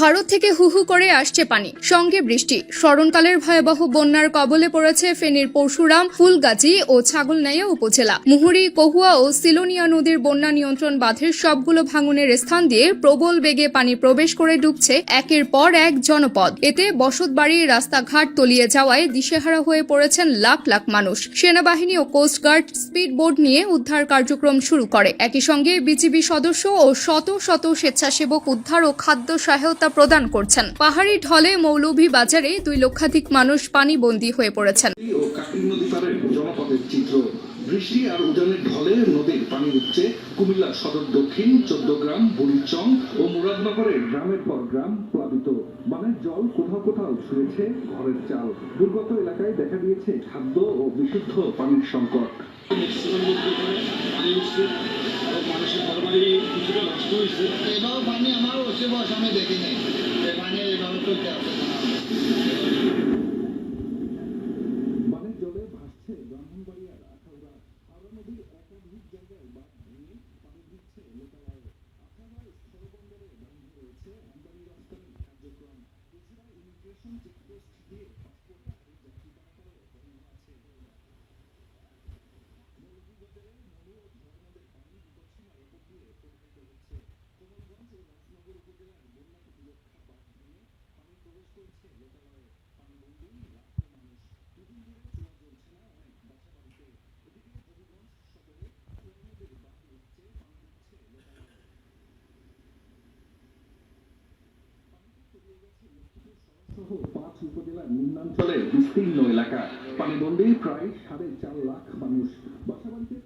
ভারত থেকে হু হু করে আসছে পানি। সঙ্গে বৃষ্টি। স্মরণকালের ভয়াবহ বন্যার কবলে পড়েছে ফেনীর পরশুরাম, ফুলগাজী ও ছাগলনাইয়া উপজেলা। মুহুরী, কহুয়া ও সিলোনিয়া নদীর বন্যা নিয়ন্ত্রণ বাঁধের সবগুলো ভাঙনের স্থান দিয়ে প্রবল বেগে পানি প্রবেশ করে ডুবছে একের পর এক জনপদ। এতে বসতবাড়ি, রাস্তাঘাট তলিয়ে যাওয়ায় দিশেহারা হয়ে পড়েছেন লাখ লাখ মানুষ। সেনাবাহিনী ও কোস্টগার্ড স্পিড বোর্ড নিয়ে উদ্ধার কার্যক্রম শুরু করে। একই সঙ্গে বিজিবি সদস্য ও শত শত স্বেচ্ছাসেবক উদ্ধার ও খাদ্য সহায়তা প্রদান করছেন। পাহাড়ি ঢলে মৌলভী বাজারে দুই লক্ষাধিক মানুষ পানিবন্দী হয়ে পড়েছেন। বৃষ্টি আর উজানের ঢলে নদীর পানি উঠছে কুমিল্লা সদর দক্ষিণ চোদ্দগ্রাম বুড়িচং ও মুরাদনগরের গ্রামের পর গ্রাম প্লাবিত। বানের জল কোথাও কোথাও ছুঁয়েছে ঘরের চাল। দুর্গত এলাকায় দেখা দিয়েছে খাদ্য ও বিশুদ্ধ পানির সংকট। উঠছে আরও মানুষের বাড়ি কিছুটা নষ্ট হয়েছে। এভাবে পানি আমার হচ্ছে বস আমি দেখিনি যে পানি এইভাবে চলতে আছে। বানের জলে ভাসছে ব্রাহ্মণবাড়িয়ার আখাউড়া হাওড়া নদীর একাধিক জায়গায় বাঁধ ভেঙে পানি দিচ্ছে লোকালয়ে আখাউড়ার স্থলবন্দরে বন্ধ রয়েছে আমদানি রপ্তানি কার্যক্রম। এছাড়া ইমিগ্রেশন চেকপোস্ট দিয়ে পাসপোর্ট আর যাত্রী পারাপারও বন্ধ আছে মৌলভীবাজারে মনু ও ধর্মদের পানি বিপদসীমার উপর দিয়ে প্রবাহিত হচ্ছে কোমলগঞ্জ ও রাজনগর উপজেলার বন্যা প্রতিরক্ষা বাঁধ ভেঙে পানি প্রবেশ করছে লোকালয়ে পানিবন্দী লাখো মানুষ দুদিন ধরে চোলা জ্বলছে না অনেক বাসা বাড়িতে এদিকে হবিগঞ্জ সদরে চোয়া নদীর বাঁধ উঠছে পানি ঢুকছে লোকালয়ে সহ পাঁচ উপজেলার নিম্নাঞ্চলের বিস্তীর্ণ এলাকা। পানিবন্দী প্রায় সাড়ে চার লাখ মানুষ। বাসাবাড়িতে